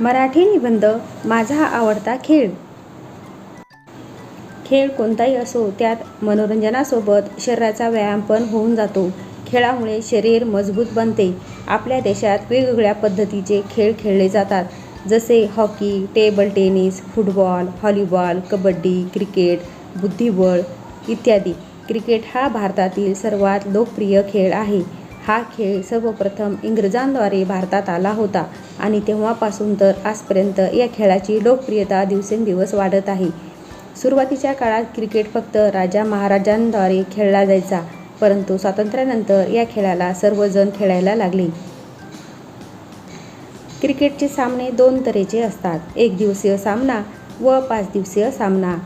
मराठी निबंध माझा आवडता खेळ. खेळ कोणताही असो त्यात मनोरंजनासोबत शरीराचा व्यायाम पण होऊन जातो. खेळामुळे शरीर मजबूत बनते. आपल्या देशात वेगवेगळ्या पद्धतीचे खेळ खेळले जातात. जसे hockey table tennis football volleyball kabaddi cricket बुद्धिबळ इत्यादी. क्रिकेट हा भारतातील सर्वात लोकप्रिय खेळ आहे. हा खेळ सर्वप्रथम इंग्रजांद्वारे भारतात आला होता आणि तेव्हापासून तर आजपर्यंत या खेळाची लोकप्रियता दिवसेंदिवस वाढत आहे. सुरुवातीच्या काळात क्रिकेट फक्त राजा महाराजांद्वारे खेळला जायचा परंतु स्वातंत्र्यानंतर या खेळाला सर्वजण खेळायला लागले. क्रिकेटचे सामने दोन तऱ्हेचे असतात. एक दिवसीय सामना व पाच दिवसीय सामना.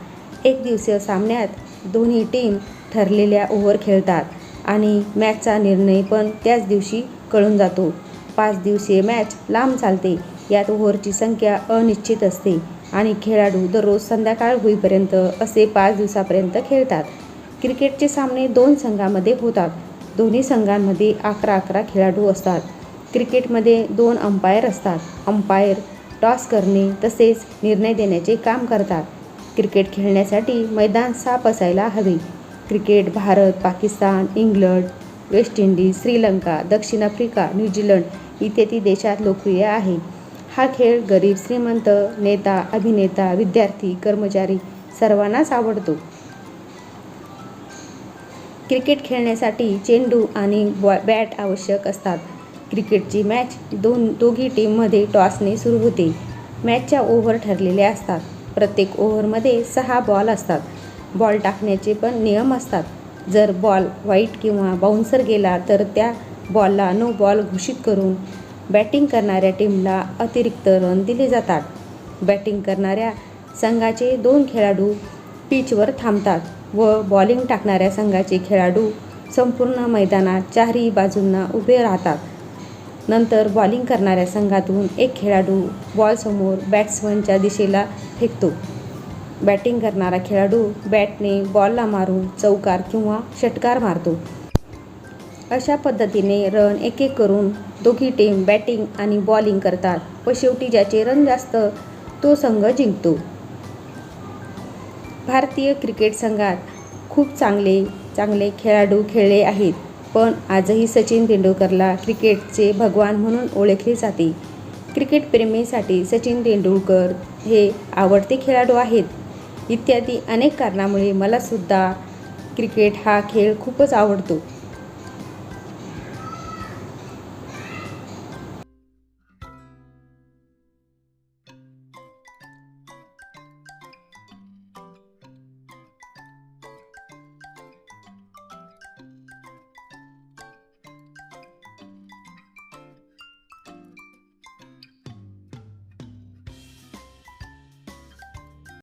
एक दिवसीय सामन्यात दोन्ही टीम ठरलेल्या ओव्हर खेळतात. आणि मॅचचा निर्णय पण त्याच दिवशी कळून जातो. पाच दिवसीय मॅच लांब चालते यात ओव्हरची संख्या अनिश्चित असते आणि खेळाडू दररोज संध्याकाळ होईपर्यंत असे पाच दिवसापर्यंत खेळतात. क्रिकेटचे सामने दोन संघांमध्ये होतात. दोन्ही संघांमध्ये अकरा अकरा खेळाडू असतात. क्रिकेटमध्ये दोन अंपायर असतात. अंपायर टॉस करणे तसेच निर्णय देण्याचे काम करतात. क्रिकेट खेळण्यासाठी मैदान साफ असायला हवे. Cricket Bharat Pakistan England West Indies Sri Lanka दक्षिण आफ्रिका न्यूझीलंड इत्यादी देशात लोकप्रिय आहे. हा खेळ गरीब श्रीमंत नेता अभिनेता विद्यार्थी कर्मचारी सर्वांनाच आवडतो. क्रिकेट खेळण्यासाठी चेंडू आणि बॉ बॅट आवश्यक असतात. क्रिकेटची मॅच दोन दोघी टीममध्ये टॉसने सुरू होते. मॅचच्या ओव्हर ठरलेल्या असतात. प्रत्येक ओव्हरमध्ये सहा बॉल असतात. बॉल टाकण्याचे पण नियम असतात. जर बॉल वाईट किंवा बाउन्सर गेला तर त्या बॉलला नो बॉल घोषित करून बॅटिंग करणाऱ्या टीमला अतिरिक्त रन दिले जातात. बॅटिंग करणाऱ्या संघाचे दोन खेळाडू पिचवर थांबतात व बॉलिंग टाकणाऱ्या संघाचे खेळाडू संपूर्ण मैदानात चारही बाजूंना उभे राहतात. नंतर बॉलिंग करणाऱ्या संघातून एक खेळाडू बॉलसमोर बॅट्समनच्या दिशेला फेकतो. बॅटिंग करणारा खेळाडू बॅटने बॉलला मारून चौकार किंवा षटकार मारतो. अशा पद्धतीने रन एक एक करून दोघी टीम बॅटिंग आणि बॉलिंग करतात व शेवटी ज्याचे रन जास्त तो संघ जिंकतो. भारतीय क्रिकेट संघात खूप चांगले चांगले खेळाडू खेळले आहेत पण आजही सचिन तेंडुलकरला क्रिकेटचे भगवान म्हणून ओळखले जाते. क्रिकेटप्रेमीसाठी सचिन तेंडुलकर हे आवडते खेळाडू आहेत. इत्यादी अनेक कारणामुळे मलासुद्धा क्रिकेट हा खेळ खूपच आवडतो.